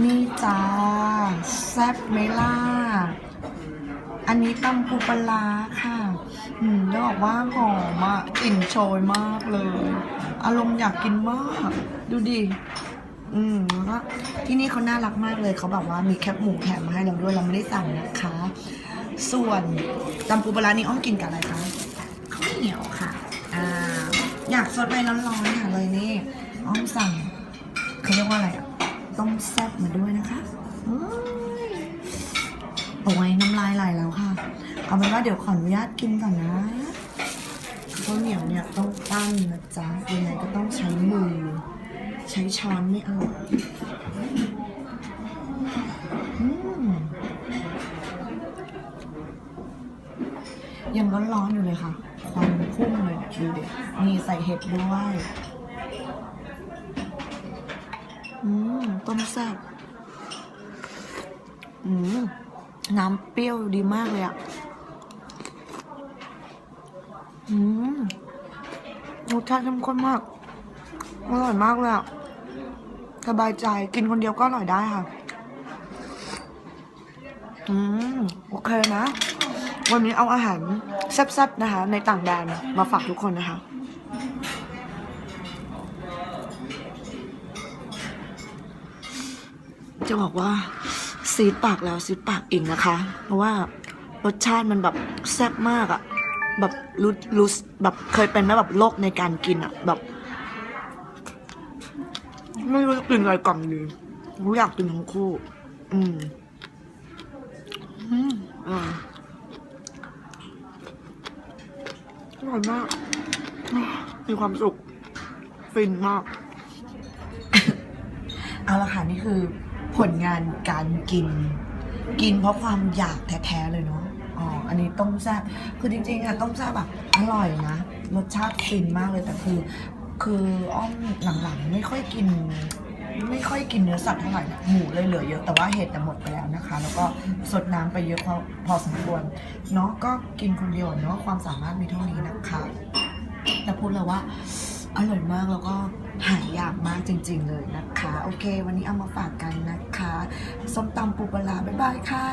นี่จ้าแซ่บไหมล่ะอันนี้ตำปูปลาร้าค่ะอืมจะบอกว่าหอมอะกลิ่นโชยมากเลย อารมณ์อยากกินมาก ดูดิ อืมแล้วก็ที่นี่เขาน่ารักมากเลย เขาแบบว่ามีแคปหมูแถมมาให้เราด้วย เราไม่ได้สั่งนะคะ ส่วนตำปูปลาร้านี่อ้อมกินกับอะไรคะข้าวเหนียวค่ะ อ่า อยากสดไปร้อนๆค่ะเลยนี่ อ้อมสั่งเขาเรียกว่าอะไรอะ ต้มแซ่บมาด้วยนะคะอื้อโอ้ยน้ำลายไหลแล้วค่ะ เอาเป็นว่าเดี๋ยวขออนุญาตกินก่อนนะข้าวเหนียวเนี่ยต้องปั้นนะจ๊ะยังไงก็ต้องใช้มือ ใช้ช้อนไม่อร่อยอืมยังร้อนๆอยู่เลยค่ะ ควันพุ่งเลยเนี่ยดูเด็มีใส่เห็ดด้วย มต้มแซ่บอืมน้ำเปรี้ยวดีมากเลยอะ อืมรสชาติเข้มข้นมาก อร่อยมากเลยอะ สบายใจกินคนเดียวก็อร่อยได้ค่ะ อืม โอเคนะ วันนี้เอาอาหารแซ่บๆนะคะ ในต่างแดนมาฝากทุกคนนะคะ จะบอกว่าซีดปากแล้วซีดปากอีกนะคะ เพราะว่ารสชาติมันแบบแซ่บมากอะแบบรู้รู้แบบเคยเป็นไหมแบบโรคในการกินอะแบบ ไม่รู้จะกินอะไรก่อนดีรู้อยากกินทั้งคู่ อืมอืมอ่าอร่อยมาก มีความสุข ฟินมาก เอาละค่ะ นี่คือ ผลงานการกิน กินเพราะความอยากแท้ๆเลยเนาะอ๋ออันนี้ต้มแซ่บคือจริงๆอะต้มแซ่บแบบอร่อยนะรสชาติฟินมากเลยแต่คือ คืออ้อมหลังๆไม่ค่อยกิน ไม่ค่อยกินเนื้อสัตว์เท่าไหร่นะหมูเลยเหลือเยอะแต่ว่าเห็ดน่หมดไปแล้วนะคะ แล้วก็สดน้ำไปเยอะพอพอสมควรเนาะก็กินคนเดียวเนาะความสามารถมีเท่านี้นะคะแต่พูดเลยว่าอร่อยมากแล้วก็หายากมากจริง ๆ เลยนะคะ โอเค วันนี้เอามาฝากกันนะ ส้มตำปูปลาร้าบ๊ายบายค่ะ